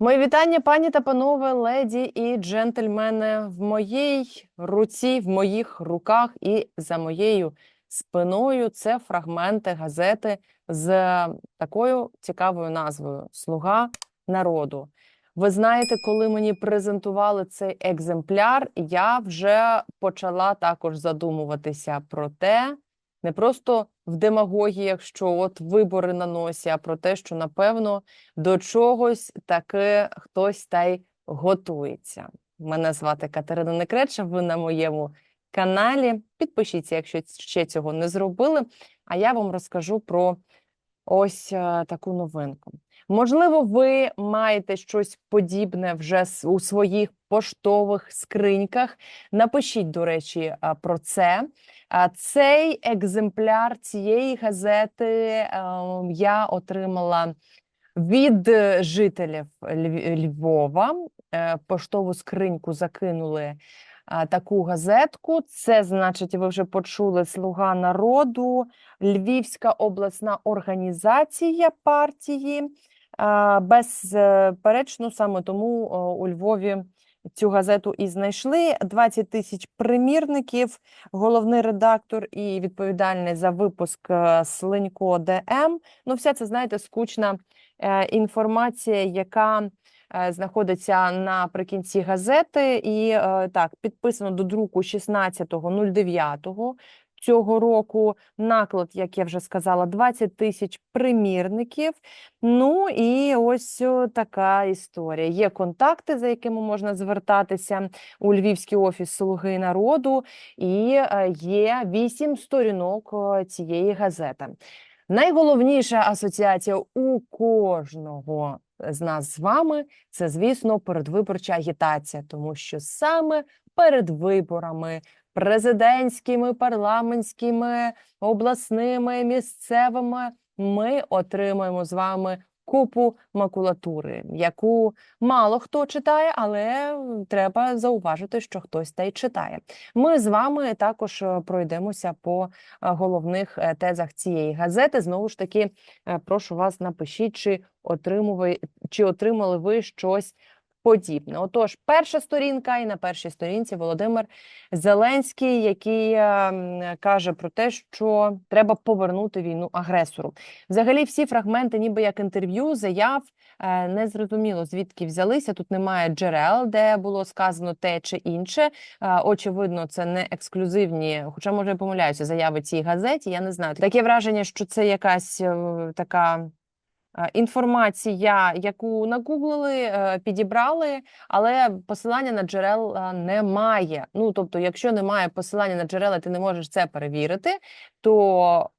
Мої вітання, пані та панове, леді і джентльмени. В моїй руці, в моїх руках і за моєю спиною це фрагменти газети з такою цікавою назвою Слуга народу. Ви знаєте, коли мені презентували цей екземпляр, я вже почала також задумуватися про те, не просто в демагогіях, що от вибори на носі, а про те, що напевно до чогось таки хтось та й готується. Мене звати Катерина Некреча. Ви на моєму каналі. Підпишіться, якщо ще цього не зробили. А я вам розкажу про ось е, таку новинку. Можливо, ви маєте щось подібне вже у своїх поштових скриньках. Напишіть, до речі, е, про це. Цей екземпляр цієї газети е, я отримала від е, жителів Львова. Е, Поштову скриньку закинули таку газетку. Це значить, ви вже почули Слуга народу, Львівська обласна організація партії. Безперечно, саме тому у Львові цю газету і знайшли. 20 тисяч примірників. Головний редактор і відповідальний за випуск е, Слинько ДМ. Ну, вся це, знаєте, скучна е, інформація, яка е, знаходиться наприкінці газети. І так, підписано до друку 16.09 цього року. Наклад, як я вже сказала, 20 тисяч примірників. Ну і ось така історія. Є контакти, за якими можна звертатися у Львівський офіс Слуги народу, і е, є вісім сторінок цієї газети. Найголовніша асоціація у кожного з нас з вами це, звісно, передвиборча агітація, тому що саме перед виборами президентськими, парламентськими, обласними, місцевими ми отримуємо з вами купу макулатури, яку мало хто читає, але треба зауважити, що хтось та й читає. Ми з вами також е, пройдемося по е, головних е, тезах цієї газети. Знову ж таки, прошу вас, напишіть, чи отримували, чи отримали ви щось подібне. Отож, перша сторінка, і на першій сторінці Володимир Зеленський, який е, каже про те, що треба повернути війну агресору. Взагалі, всі фрагменти, ніби як інтерв'ю, заяв. е, Не зрозуміло звідки взялися. Тут немає джерел, де було сказано те чи інше. Е, Очевидно, це не ексклюзивні, хоча може я помиляюся, заяви цій газеті. Я не знаю. Таке враження, що це якась така. Е, Інформація, яку нагуглили, е, підібрали, але посилання на джерела немає. Ну тобто, якщо немає посилання на джерела, ти не можеш це перевірити, то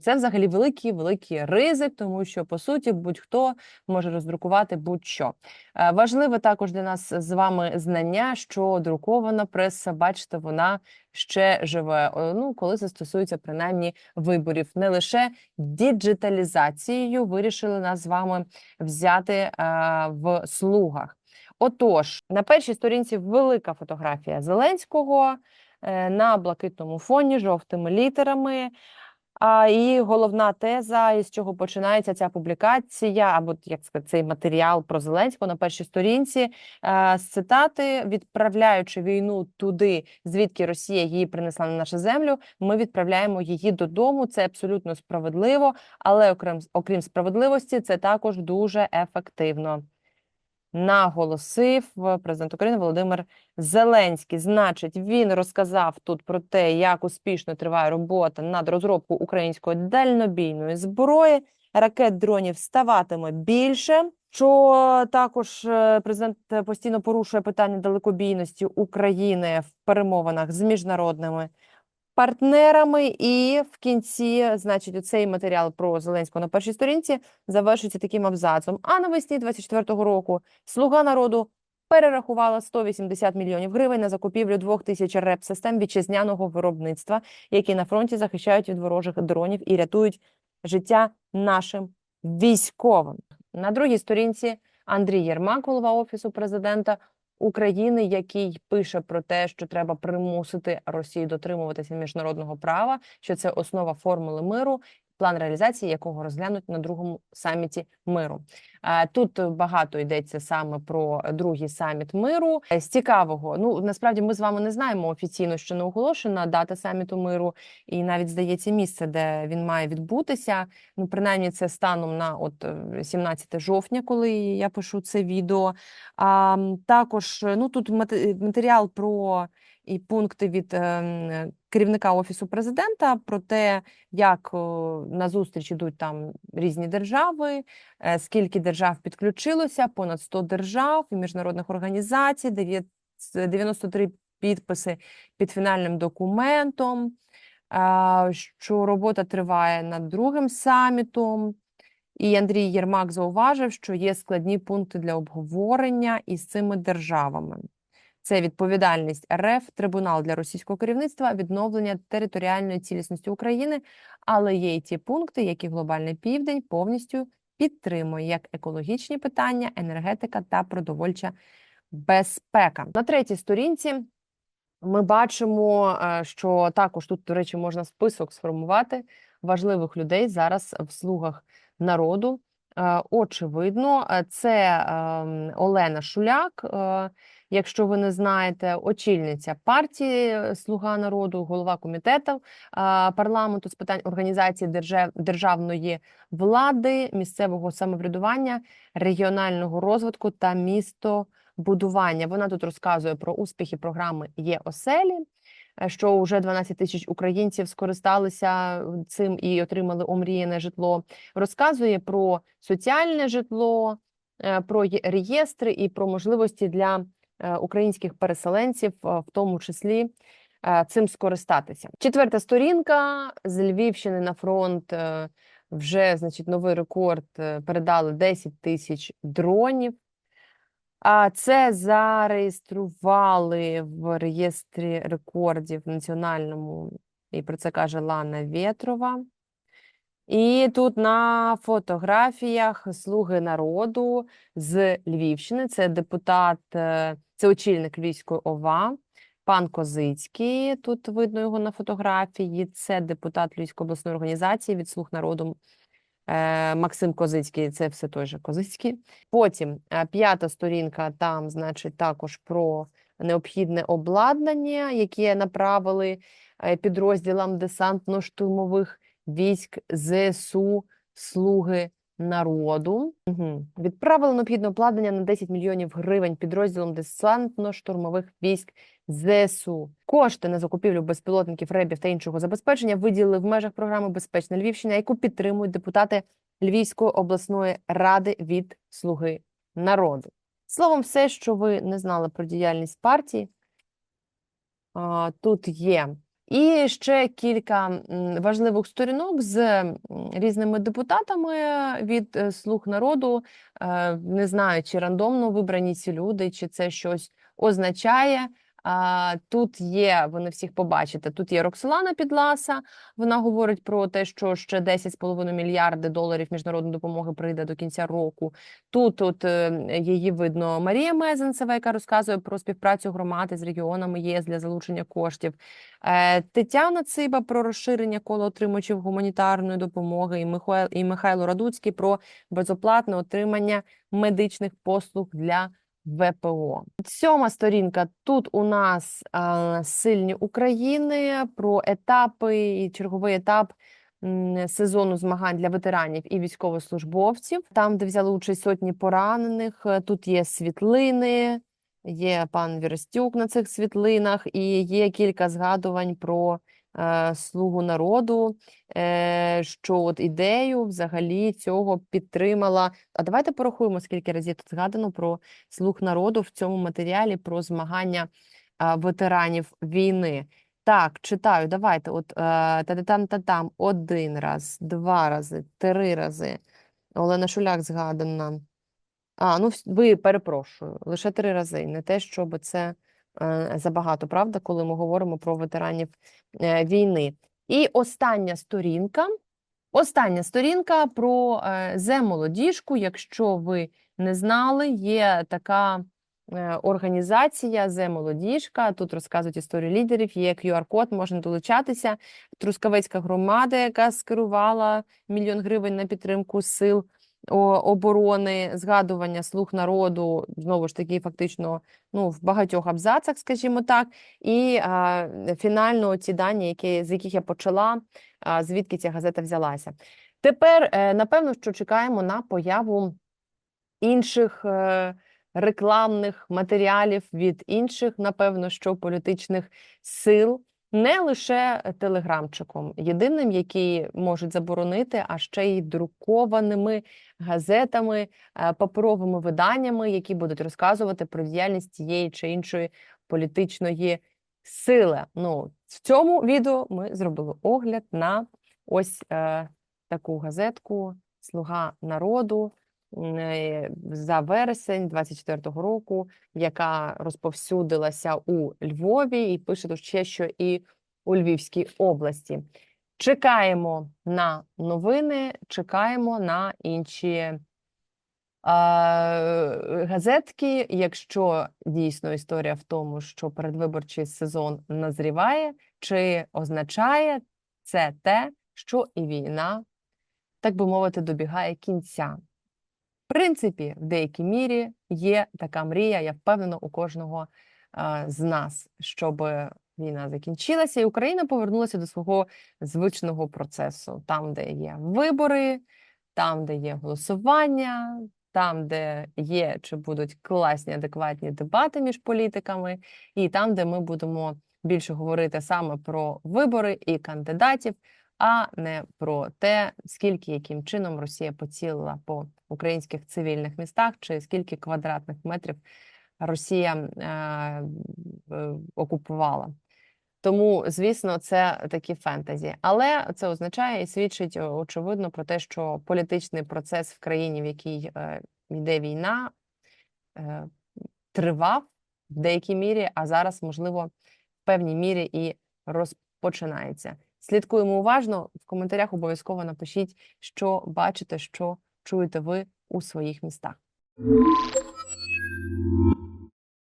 це взагалі великий великий ризик, тому що по суті будь-хто може роздрукувати будь-що. Е, Важливе також для нас з вами знання, що друкована преса, бачите, вона ще живе. Ну, коли це стосується принаймні виборів, не лише діджиталізацією вирішили нас з вами взяти е, в слугах. Отож, на першій сторінці велика фотографія Зеленського е, на блакитному фоні, жовтими літерами. А і головна теза, із чого починається ця публікація, або як сказати, цей матеріал про Зеленського на першій сторінці е, з цитати, відправляючи війну туди, звідки Росія її принесла на нашу землю, ми відправляємо її додому. Це абсолютно справедливо, але окрім, окрім справедливості, це також дуже ефективно. Наголосив е, президент України Володимир Зеленський. Значить, він розказав тут про те, як успішно триває робота над розробкою української дальнобійної зброї. Ракет дронів ставатиме більше. Що також е, президент е, постійно порушує питання далекобійності України в перемовинах з міжнародними партнерами. І в кінці, значить, цей матеріал про Зеленського на першій сторінці завершується таким абзацом. А навесні 24-го року Слуга народу перерахувала 180 мільйонів гривень на закупівлю двох тисяч реп-систем вітчизняного виробництва, які на фронті захищають від ворожих дронів і рятують життя нашим військовим. На другій сторінці Андрій Єрмак, голова офісу президента України, який пише про те, що треба примусити Росію дотримуватися міжнародного права, що це основа формули миру. План реалізації якого розглянуть на другому саміті миру. Е, Тут багато йдеться саме про другий саміт миру. Е, З цікавого, ну насправді ми з вами не знаємо офіційно, що не оголошена дата саміту миру, і навіть здається місце, де він має відбутися. Ну, принаймні, це станом на от е, 17 жовтня, коли я пишу це відео. А також е, ну тут мате- матеріал про і пункти від ем, керівника офісу президента про те, як на зустріч ідуть там різні держави, е, скільки держав підключилося, понад 100 держав і міжнародних організацій, дев'ят- з- 93 підписи під фінальним документом, що робота триває над другим самітом. І Андрій Єрмак зауважив, що є складні пункти для обговорення із цими державами. Це відповідальність РФ, трибунал для російського керівництва, відновлення територіальної цілісності України, але є й ті пункти, які глобальний південь повністю підтримує, як екологічні питання, енергетика та продовольча безпека. На третій сторінці ми бачимо, е, що також тут, до речі, можна список сформувати важливих людей зараз в слугах народу. Е, Очевидно, е, це ем, Олена Шуляк. Е, Якщо ви не знаєте, очільниця партії е, Слуга народу, голова комітету е, парламенту з питань організації держав- державної влади, місцевого самоврядування, регіонального розвитку та містобудування. Вона тут розказує про успіхи програми Є оселі. е, Що вже 12 тисяч українців скористалися цим і отримали омріяне житло. Розказує про соціальне житло, е, про реєстри і про можливості для е, українських переселенців, е, в тому числі е, цим скористатися. Четверта сторінка з Львівщини на фронт е, вже значить новий рекорд е, передали 10 тисяч дронів. А це зареєстрували в реєстрі рекордів національному, і про це каже Лана Вєтрова. І тут на фотографіях слуги народу з Львівщини. Це депутат, е, це очільник Львівської ОВА, пан Козицький. Тут видно його на фотографії. Це депутат Львівської обласної організації від слуг народу е, Максим Козицький. Це все той же Козицький. Потім е, п'ята сторінка, там, значить, також про необхідне обладнання, яке направили підрозділам десантно-штурмових військ ЗСУ Слуги народу. Угу. Відправили необхідне обладнання на 10 мільйонів гривень підрозділом десантно-штурмових військ ЗСУ. Кошти на закупівлю безпілотників, ребів та іншого забезпечення виділили в межах програми Безпечна Львівщина, яку підтримують депутати Львівської обласної ради від Слуги народу. Словом, все, що ви не знали про діяльність партії, тут є. І ще кілька важливих сторінок з різними депутатами від е, слуг народу. Е, Не знаю, чи рандомно вибрані ці люди, чи це щось означає. Тут є, ви не всіх побачите. Тут є Роксолана Підласа. Вона говорить про те, що ще 10,5 мільярди доларів міжнародної допомоги прийде до кінця року. Тут от е, її видно Марія Мезенцева, яка розказує про співпрацю громади з регіонами ЄС для залучення коштів. Е, Тетяна Циба про розширення кола отримувачів гуманітарної допомоги, і Михайло Радуцький про безоплатне отримання медичних послуг для ВПО. Сьома сторінка. Тут у нас е, сильні України про етапи і черговий етап сезону змагань для ветеранів і військовослужбовців. Там, де взяли участь сотні поранених. Е, Тут є світлини, є пан Віростюк на цих світлинах, і є кілька згадувань про слугу народу, е, що от ідею взагалі цього підтримала. А давайте порахуємо, скільки разів тут згадано про слуг народу в цьому матеріалі про змагання ветеранів війни. Так, читаю, давайте. От та там та там один раз, два рази, три рази. Олена Шуляк згадана. А, ну ви перепрошую, лише три рази. Не те, щоб це е, забагато, правда, коли ми говоримо про ветеранів е, війни. І остання сторінка. Остання сторінка про е, зе молодіжку. Якщо ви не знали, є така е, організація «Зе Молодіжка». Тут розказують історію лідерів, є QR-код, можна долучатися. Трускавецька громада, яка скерувала мільйон гривень на підтримку сил оборони, згадування слуг народу, знову ж таки, фактично, ну, в багатьох абзацах, скажімо так. І а, фінально ці дані, які, з яких я почала, а, звідки ця газета взялася. Тепер, е, напевно, що чекаємо на появу інших е, рекламних матеріалів від інших, напевно, що політичних сил, не лише телеграмчиком, єдиним, який можуть заборонити, а ще й друкованими газетами, е, паперовими виданнями, які будуть розказувати про діяльність тієї чи іншої політичної сили. Ну, в цьому відео ми зробили огляд на ось е, таку газетку Слуга народу за вересень 24-го року, яка розповсюдилася у Львові, і пише тут ще, що і у Львівській області. Чекаємо на новини, чекаємо на інші газетки. Якщо дійсно історія в тому, що передвиборчий сезон назріває, чи означає це те, що і війна, так би мовити, добігає кінця. Принципі, в деякій мірі є така мрія, я впевнена, у кожного з нас, щоб війна закінчилася, і Україна повернулася до свого звичного процесу, там, де є вибори, там, де є голосування, там, де є чи будуть класні, адекватні дебати між політиками, і там, де ми будемо більше говорити саме про вибори і кандидатів, а не про те, скільки яким чином Росія поцілила по українських цивільних містах, чи скільки квадратних метрів Росія е, е, окупувала. Тому, звісно, це такі фентезі. Але це означає і свідчить очевидно про те, що політичний процес в країні, в якій е, йде війна, е, тривав в деякій мірі, а зараз, можливо, в певній мірі і розпочинається. Слідкуємо уважно. В коментарях обов'язково напишіть, що бачите, що чуєте ви у своїх містах.